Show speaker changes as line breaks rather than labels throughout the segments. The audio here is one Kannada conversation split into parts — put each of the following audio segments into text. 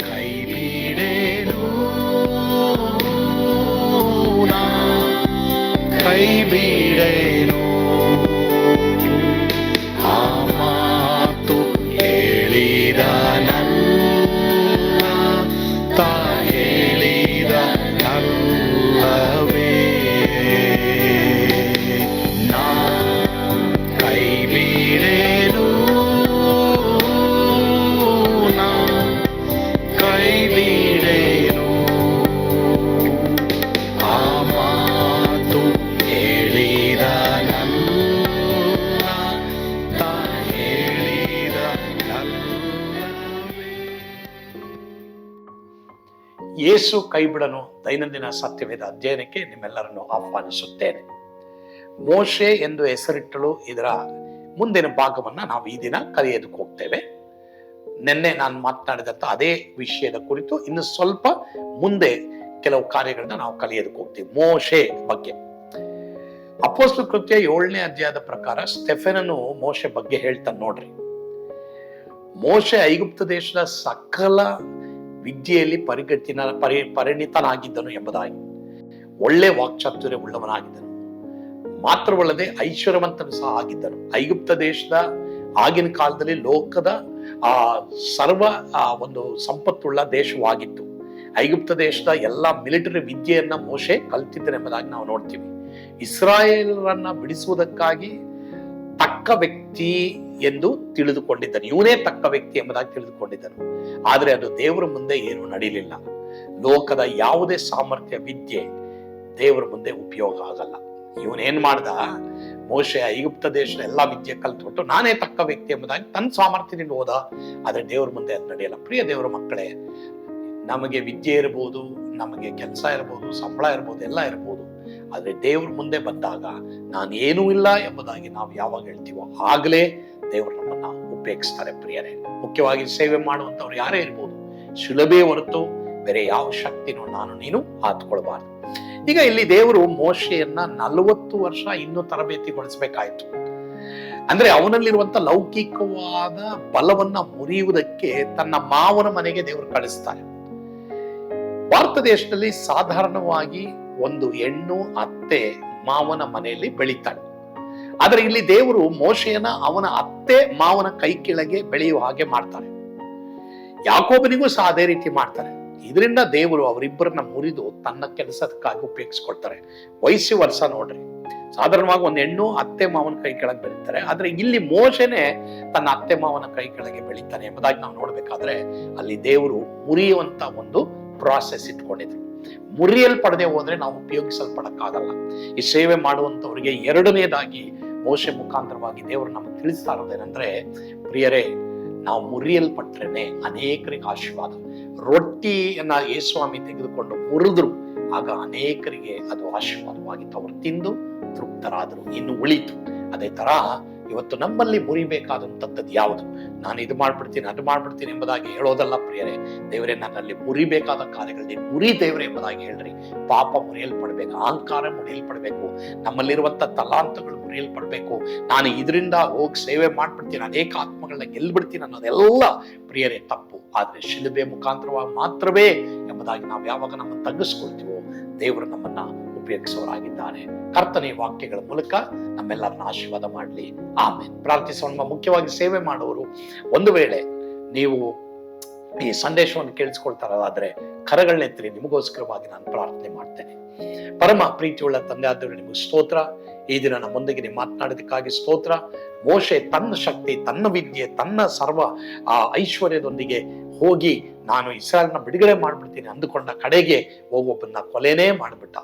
ಕೈ ಬಿಡೇನು ಯೇಸು ಕೈಬಿಡನು ದೈನಂದಿನ ಸತ್ಯವೇದ ಅಧ್ಯಯನಕ್ಕೆ ನಿಮ್ಮೆಲ್ಲರನ್ನು ಆಹ್ವಾನಿಸುತ್ತೇನೆ. ಮೋಶೆ ಎಂದು ಹೆಸರಿಟ್ಟಳು ಇದರ ಮುಂದಿನ ಭಾಗವನ್ನ ನಾವು ಈ ದಿನ ಕಲಿಯೋದಕ್ಕೆ ಹೋಗ್ತೇವೆ. ನಿನ್ನೆ ನಾನು ಮಾತನಾಡಿದಂಥ ಅದೇ ವಿಷಯದ ಕುರಿತು ಇನ್ನು ಸ್ವಲ್ಪ ಮುಂದೆ ಕೆಲವು ಕಾರ್ಯಗಳನ್ನ ನಾವು ಕಲಿಯೋದಕ್ಕೆ ಹೋಗ್ತೀವಿ. ಮೋಶೆ ಬಗ್ಗೆ. ಅಪೋಸ್ತು ಕೃತ್ಯ ಏಳನೇ ಅಧ್ಯಾಯದ ಪ್ರಕಾರ ಸ್ಟೆಫೆನನು ಮೋಶೆ ಬಗ್ಗೆ ಹೇಳ್ತಾನೆ ನೋಡ್ರಿ. ಮೋಶೆ ಐಗುಪ್ತ ದೇಶದ ಸಕಲ ವಿದ್ಯೆಯಲ್ಲಿ ಪರಿಗತಿನ ಪರಿ ಪರಿಣಿತನಾಗಿದ್ದನು ಎಂಬುದಾಗಿ. ಒಳ್ಳೆ ವಾಕ್ಚಾತುರ್ಯ ಉಳ್ಳವನಾಗಿದ್ದನು. ಮಾತ್ರವಲ್ಲದೆ ಐಶ್ವರ್ಯವಂತನು ಸಹ ಆಗಿದ್ದನು. ಐಗುಪ್ತ ದೇಶದ ಆಗಿನ ಕಾಲದಲ್ಲಿ ಲೋಕದ ಆ ಸರ್ವ, ಆ ಒಂದು ಸಂಪತ್ತುಳ್ಳ ದೇಶವಾಗಿತ್ತು. ಐಗುಪ್ತ ದೇಶದ ಎಲ್ಲ ಮಿಲಿಟರಿ ವಿದ್ಯೆಯನ್ನ ಮೋಶೆ ಕಲ್ತಿದ್ದನೆಂಬುದಾಗಿ ನಾವು ನೋಡ್ತೀವಿ. ಇಸ್ರಾಯೇಲರನ್ನ ಬಿಡಿಸುವುದಕ್ಕಾಗಿ ತಕ್ಕ ವ್ಯಕ್ತಿ ಎಂದು ತಿಳಿದುಕೊಂಡಿದ್ದನು. ಇವನೇ ತಕ್ಕ ವ್ಯಕ್ತಿ ಎಂಬುದಾಗಿ ತಿಳಿದುಕೊಂಡಿದ್ದನು. ಆದರೆ ಅದು ದೇವರ ಮುಂದೆ ಏನು ನಡೀಲಿಲ್ಲ. ಲೋಕದ ಯಾವುದೇ ಸಾಮರ್ಥ್ಯ, ವಿದ್ಯೆ ದೇವರ ಮುಂದೆ ಉಪಯೋಗ ಆಗಲ್ಲ. ಇವನೇನ್ ಮಾಡ್ದ? ಮೋಶೆ ಐಗುಪ್ತ ದೇಶದ ಎಲ್ಲಾ ವಿದ್ಯೆ ಕಲ್ತ್ಕೊಟ್ಟು ನಾನೇ ತಕ್ಕ ವ್ಯಕ್ತಿ ಎಂಬುದಾಗಿ ತನ್ನ ಸಾಮರ್ಥ್ಯದಿಂದ ಹೋದ. ಆದ್ರೆ ದೇವರ ಮುಂದೆ ಅದು ನಡೆಯಲ್ಲ. ಪ್ರಿಯ ದೇವರ ಮಕ್ಕಳೇ, ನಮಗೆ ವಿದ್ಯೆ ಇರ್ಬೋದು, ನಮಗೆ ಕೆಲಸ ಇರ್ಬೋದು, ಸಂಬಳ ಇರ್ಬೋದು, ಎಲ್ಲ ಇರ್ಬೋದು. ಆದ್ರೆ ದೇವ್ರ ಮುಂದೆ ಬಂದಾಗ ನಾನು ಏನೂ ಇಲ್ಲ ಎಂಬುದಾಗಿ ನಾವು ಯಾವಾಗ ಹೇಳ್ತೀವೋ ಆಗಲೇ ದೇವರು ನಮ್ಮನ್ನ ಉಪಯೋಗಿಸ್ತಾರೆ ಪ್ರಿಯರೇ. ಮುಖ್ಯವಾಗಿ ಸೇವೆ ಮಾಡುವಂಥವ್ರು ಯಾರೇ ಇರ್ಬೋದು, ಸುಲಭೇ ಹೊರತು ಬೇರೆ ಯಾವ ಶಕ್ತಿನೂ ನಾನು ನೀನು ಹಾತ್ಕೊಳ್ಬಾರ್ದು ಈಗ ಇಲ್ಲಿ ದೇವರು ಮೋಶೆಯನ್ನ ನಲವತ್ತು ವರ್ಷ ಇನ್ನೂ ತರಬೇತಿಗೊಳಿಸಬೇಕಾಯ್ತು. ಅಂದ್ರೆ ಅವನಲ್ಲಿರುವಂತ ಲೌಕಿಕವಾದ ಬಲವನ್ನ ಮುರಿಯುವುದಕ್ಕೆ ತನ್ನ ಮಾವನ ಮನೆಗೆ ದೇವರು ಕಳಿಸ್ತಾರೆ. ಭಾರತ ದೇಶದಲ್ಲಿ ಸಾಧಾರಣವಾಗಿ ಒಂದು ಹೆಣ್ಣು ಅತ್ತೆ ಮಾವನ ಮನೆಯಲ್ಲಿ ಬೆಳೀತಾಳೆ. ಆದ್ರೆ ಇಲ್ಲಿ ದೇವರು ಮೋಶೆಯನ್ನ ಅವನ ಅತ್ತೆ ಮಾವನ ಕೈ ಕೆಳಗೆ ಬೆಳೆಯುವ ಹಾಗೆ ಮಾಡ್ತಾರೆ. ಯಾಕೋಬನಿಗೂ ಸಹ ಅದೇ ರೀತಿ ಮಾಡ್ತಾರೆ. ಇದರಿಂದ ದೇವರು ಅವರಿಬ್ಬರನ್ನ ಮುರಿದು ತನ್ನ ಕೆಲಸಕ್ಕಾಗಿ ಉಪಯೋಗಿಸ್ಕೊಳ್ತಾರೆ. ವಯಸ್ಸು ವರ್ಷ ನೋಡ್ರಿ. ಸಾಧಾರಣವಾಗಿ ಒಂದು ಹೆಣ್ಣು ಅತ್ತೆ ಮಾವನ ಕೈ ಕೆಳಗೆ ಬೆಳೀತಾರೆ. ಆದ್ರೆ ಇಲ್ಲಿ ಮೋಶನೆ ತನ್ನ ಅತ್ತೆ ಮಾವನ ಕೈ ಕೆಳಗೆ ಬೆಳೀತಾನೆ ಎಂಬುದಾಗಿ ನಾವು ನೋಡ್ಬೇಕಾದ್ರೆ ಅಲ್ಲಿ ದೇವರು ಮುರಿಯುವಂತ ಒಂದು ಪ್ರಾಸೆಸ್ ಇಟ್ಕೊಂಡಿದ್ರು. ಮುರಿಯಲ್ಪಡದೆ ಹೋದ್ರೆ ನಾವು ಉಪಯೋಗಿಸಲ್ಪಡಕ್ಕಾಗಲ್ಲ. ಈ ಸೇವೆ ಮಾಡುವಂತವರಿಗೆ ಎರಡನೇದಾಗಿ ಮೋಶೆ ಮುಖಾಂತರವಾಗಿ ದೇವರು ನಮ್ಗೆ ತಿಳಿಸ್ತಾ ಇರೋದೇನೆಂದ್ರೆ, ಪ್ರಿಯರೇ, ನಾವು ಮುರಿಯಲ್ಪಟ್ರೇನೆ ಅನೇಕರಿಗೆ ಆಶೀರ್ವಾದ. ರೊಟ್ಟಿಯನ್ನ ಯೇಸ್ವಾಮಿ ತೆಗೆದುಕೊಂಡು ಮುರಿದ್ರು, ಆಗ ಅನೇಕರಿಗೆ ಅದು ಆಶೀರ್ವಾದವಾಗಿತ್ತು ಅವರು ತಿಂದು ತೃಪ್ತರಾದರು, ಇನ್ನು ಉಳಿತು. ಅದೇ ತರ ಇವತ್ತು ನಮ್ಮಲ್ಲಿ ಮುರಿಬೇಕಾದಂಥದ್ದು ಯಾವುದು? ನಾನು ಇದು ಮಾಡ್ಬಿಡ್ತೀನಿ, ಅದು ಮಾಡ್ಬಿಡ್ತೀನಿ ಎಂಬುದಾಗಿ ಹೇಳೋದಲ್ಲ ಪ್ರಿಯರೇ. ದೇವರೇ ನನ್ನಲ್ಲಿ ಮುರಿಬೇಕಾದ ಕಾರ್ಯಗಳಲ್ಲಿ ಮುರಿ ದೇವರೇ ಎಂಬುದಾಗಿ ಹೇಳ್ರಿ. ಪಾಪ ಮುರಿಯಲ್ಪಡ್ಬೇಕು, ಅಹಂಕಾರ ಮುರಿಯಲ್ಪಡಬೇಕು ನಮ್ಮಲ್ಲಿರುವಂತ ತಲಾಂತಗಳು ಮುರಿಯಲ್ಪಡ್ಬೇಕು. ನಾನು ಇದರಿಂದ ಹೋಗಿ ಸೇವೆ ಮಾಡ್ಬಿಡ್ತೀನಿ, ಅನೇಕ ಆತ್ಮಗಳನ್ನ ಗೆಲ್ಬಿಡ್ತೀನಿ ಅನ್ನೋದೆಲ್ಲ ಪ್ರಿಯರೇ ತಪ್ಪು. ಆದ್ರೆ ಶಿಲುಬೆ ಮುಖಾಂತರವಾಗಿ ಮಾತ್ರವೇ ಎಂಬುದಾಗಿ ನಾವು ಯಾವಾಗ ನಮ್ಮ ತಗ್ಗಿಸ್ಕೊಳ್ತೀವೋ ದೇವರು ನಮ್ಮನ್ನ ಉಪಯೋಗಿಸುವವರಾಗಿದ್ದಾನೆ ಕರ್ತನೆ ವಾಕ್ಯಗಳ ಮೂಲಕ ನಮ್ಮೆಲ್ಲರನ್ನ ಆಶೀರ್ವಾದ ಮಾಡಲಿ. ಆಮೇಲೆ ಪ್ರಾರ್ಥಿಸೋಣ. ಮುಖ್ಯವಾಗಿ ಸೇವೆ ಮಾಡುವರು ಒಂದು ವೇಳೆ ನೀವು ಈ ಸಂದೇಶವನ್ನು ಕೇಳಿಸ್ಕೊಳ್ತಾರಾದ್ರೆ ಕರಗಳನ್ನೆತ್ತಿರಿ ನಿಮಗೋಸ್ಕರವಾಗಿ ನಾನು ಪ್ರಾರ್ಥನೆ ಮಾಡ್ತೇನೆ. ಪರಮ ಪ್ರೀತಿಯುಳ್ಳ ತಂದೆ ಆದವರು ನಿಮಗೆ ಸ್ತೋತ್ರ. ಈ ದಿನ ನಮ್ಮೊಂದಿಗೆ ನೀವು ಮಾತನಾಡೋದಕ್ಕಾಗಿ ಸ್ತೋತ್ರ. ಮೋಶೆ ತನ್ನ ಶಕ್ತಿ, ತನ್ನ ವಿದ್ಯೆ, ತನ್ನ ಸರ್ವ, ಆ ಐಶ್ವರ್ಯದೊಂದಿಗೆ ಹೋಗಿ ನಾನು ಇಸ್ರಾಯಲ್ನ ಬಿಡುಗಡೆ ಮಾಡಿಬಿಡ್ತೀನಿ ಅಂದುಕೊಂಡ ಕಡೆಗೆ ಒಬ್ಬೊಬ್ಬನ್ನ ಕೊಲೆನೇ ಮಾಡ್ಬಿಟ್ಟ.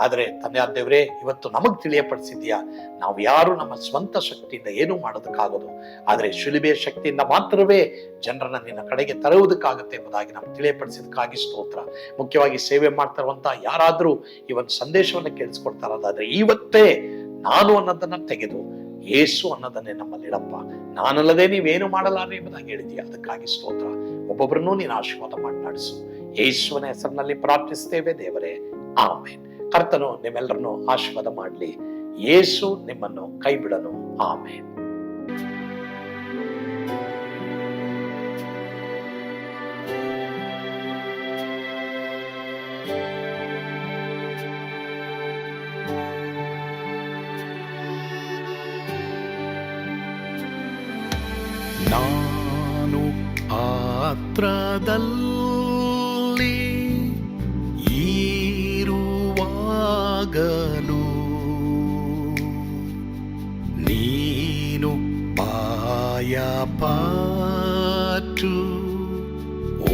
ಆದರೆ ತಂದೆ ದೇವರೇ, ಇವತ್ತು ನಮಗ್ ತಿಳಿಯಪಡಿಸಿದ್ಯಾ ನಾವು ಯಾರು? ನಮ್ಮ ಸ್ವಂತ ಶಕ್ತಿಯಿಂದ ಏನೂ ಮಾಡೋದಕ್ಕಾಗೋದು? ಆದರೆ ಶಿಲುಬೆ ಶಕ್ತಿಯಿಂದ ಮಾತ್ರವೇ ಜನರನ್ನ ನಿನ್ನ ಕಡೆಗೆ ತರುವುದಕ್ಕಾಗುತ್ತೆ ಎಂಬುದಾಗಿ ನಮ್ಗೆ ತಿಳಿಯಪಡಿಸಿದಕ್ಕಾಗಿ ಸ್ತೋತ್ರ. ಮುಖ್ಯವಾಗಿ ಸೇವೆ ಮಾಡ್ತಾ ಯಾರಾದರೂ ಈ ಒಂದು ಸಂದೇಶವನ್ನು ಆದರೆ ಇವತ್ತೇ ನಾನು ಅನ್ನೋದನ್ನ ತೆಗೆದು ಯೇಸು ಅನ್ನೋದನ್ನೇ ನಮ್ಮಲ್ಲಿಡಪ್ಪ ನಾನಲ್ಲದೆ ನೀವೇನು ಮಾಡಲಾರೆ ಎಂಬುದಾಗಿ ಹೇಳಿದೀಯ ಅದಕ್ಕಾಗಿ ಸ್ತೋತ್ರ. ಒಬ್ಬೊಬ್ಬರನ್ನೂ ನೀನು ಆಶೀರ್ವಾದ ಮಾತನಾಡಿಸು ನಡೆಸು. ಯೇಸುವನ ಹೆಸರಿನಲ್ಲಿ ಪ್ರಾರ್ಥಿಸ್ತೇವೆ ದೇವರೇ. ಆಮೇನ್. ಕರ್ತನು ನಿಮ್ಮೆಲ್ಲರನ್ನು ಆಶೀರ್ವಾದ ಮಾಡಲಿ. ಯೇಸು ನಿಮ್ಮನ್ನು ಕೈ ಬಿಡನು ಆಮೇನ್.
ನಾನು ಆತ್ರದಲ್ಲಿ ಈರುವಾಗಲು ನೀನು ಪಾಯ ಪಾಟು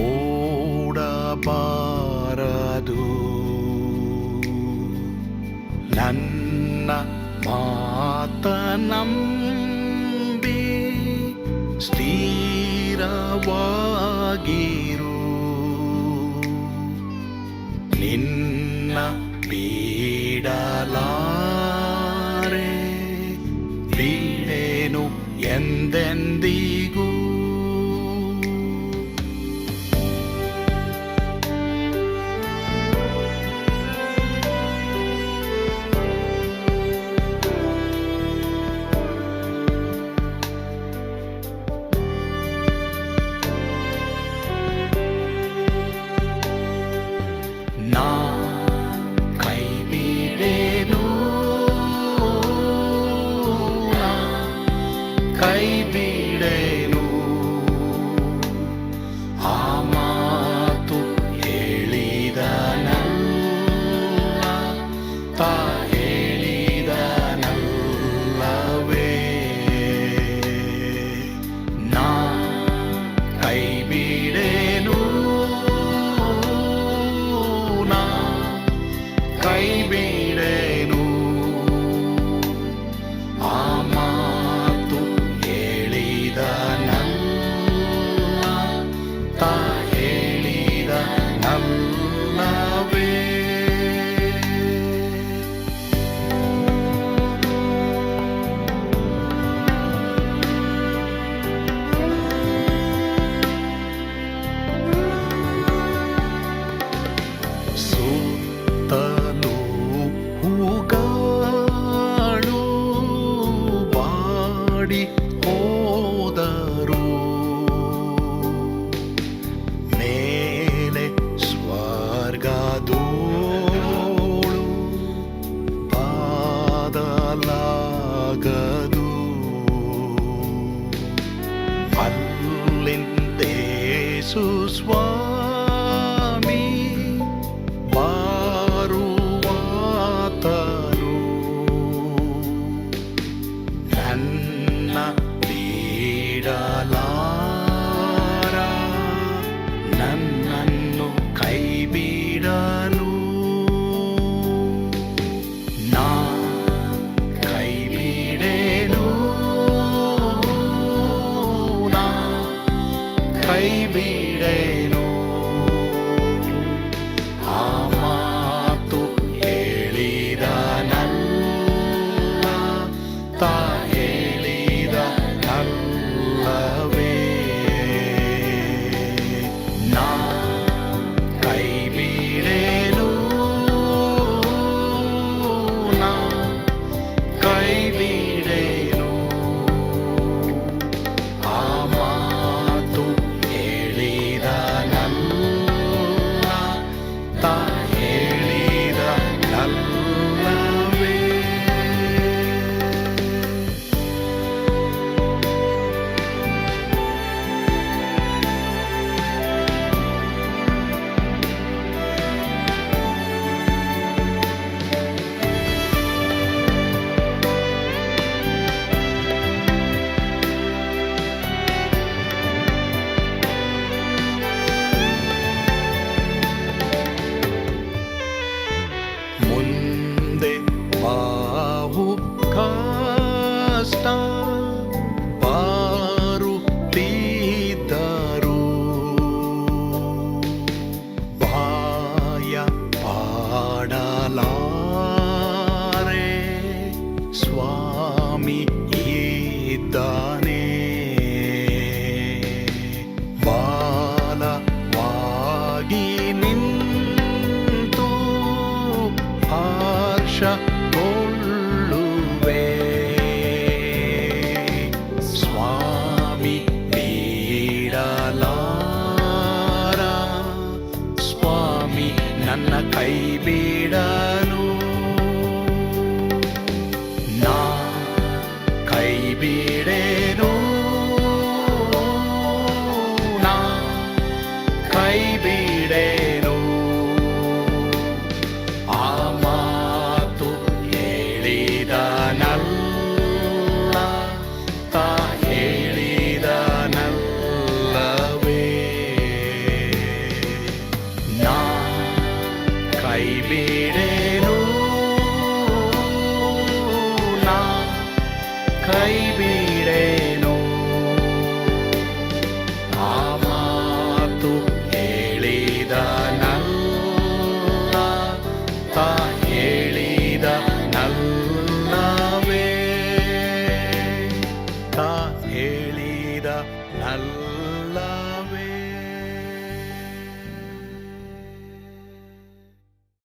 ಓಡಬಾರದು. ನನ್ನ ಮಾತನಮ್ಮ ಸುಖವಾಗಿರು ಸಾಲಾಗದು ಅಲ್ಲಿಂದೇಸು ಸ್ವಾಮಿ ಬಾರುವಾತನು ನನ್ನ ನೀಡಲಾ ನನ್ನ ಕೈ ಬೇಡನು